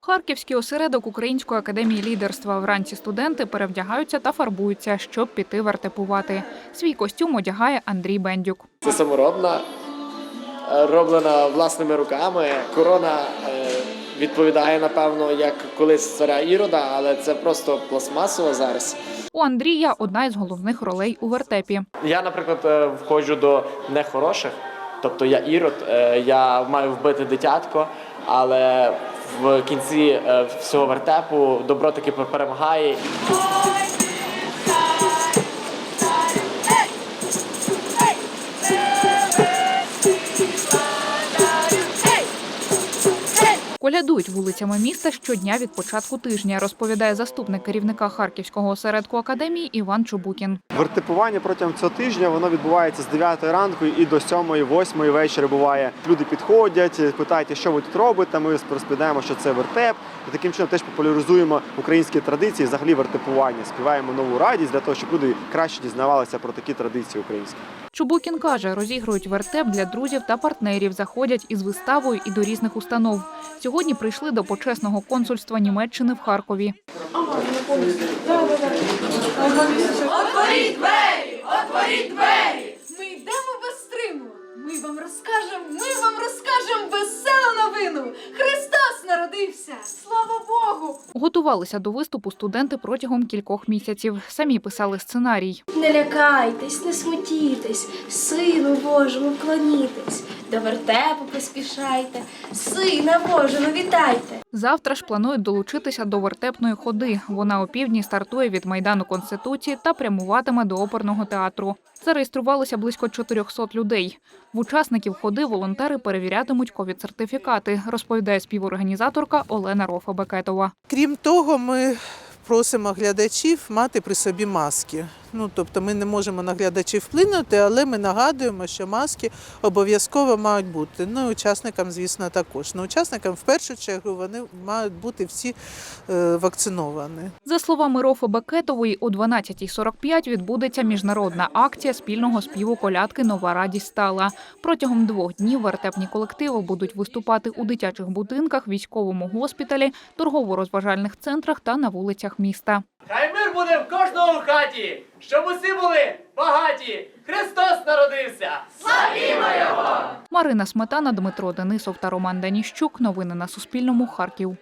Харківський осередок Української академії лідерства. Вранці студенти перевдягаються та фарбуються, щоб піти вертепувати. Свій костюм одягає Андрій Бендюк. Це саморобна, е, роблена власними руками. Корона е, відповідає, напевно, як колись царя Ірода, але це просто пластмасово зараз. У Андрія одна із головних ролей у вертепі. Я, наприклад, е, входжу до нехороших, тобто я ірод, е, я маю вбити дитятко, але в кінці е, всього вертепу добро таки перемагає. Колядують вулицями міста щодня від початку тижня, розповідає заступник керівника Харківського осередку академії Іван Чубукін. Вертипування протягом цього тижня воно відбувається з 9 ранку і до 7-8 вечора буває. Люди підходять, питають, що ви тут робите. Ми розповідаємо, що це вертеп. І таким чином теж популяризуємо українські традиції, взагалі вертипування. Співаємо нову радість для того, щоб люди краще дізнавалися про такі традиції українські. Чубукін каже, розігрують вертеп для друзів та партнерів, заходять із виставою і до різних установ. Сьогодні прийшли до почесного консульства Німеччини в Харкові. Отворіть двері! Отворіть двері! Готувалися до виступу студенти протягом кількох місяців. Самі писали сценарій. Не лякайтесь, не смутітесь, Сину Божому вклонітесь, до вертепу поспішайте, Сина Божого вітайте. Завтра ж планують долучитися до вертепної ходи. Вона опівдні стартує від майдану конституції та прямуватиме до оперного театру. Зареєструвалися близько 400 людей. В учасників ходи волонтери перевірятимуть ковід-сертифікати, розповідає співорганізаторка Олена Рофа-Бекетова. Крім того, ми просимо глядачів мати при собі маски. Ну, тобто ми не можемо на глядачів вплинути, але ми нагадуємо, що маски обов'язково мають бути. Ну, і учасникам, звісно, також. Ну, учасникам в першу чергу вони мають бути всі е, вакциновані. За словами Рофи Бекетової, о 12.45 відбудеться міжнародна акція спільного співу колядки Нова радість стала. Протягом двох днів вертепні колективи будуть виступати у дитячих будинках, військовому госпіталі, торгово-розважальних центрах та на вулицях міста. Буде в кожному хаті, щоб усі були багаті. Христос народився! Славімо його! Марина Сметана, Дмитро Денисов та Роман Даніщук. Новини на Суспільному. Харків.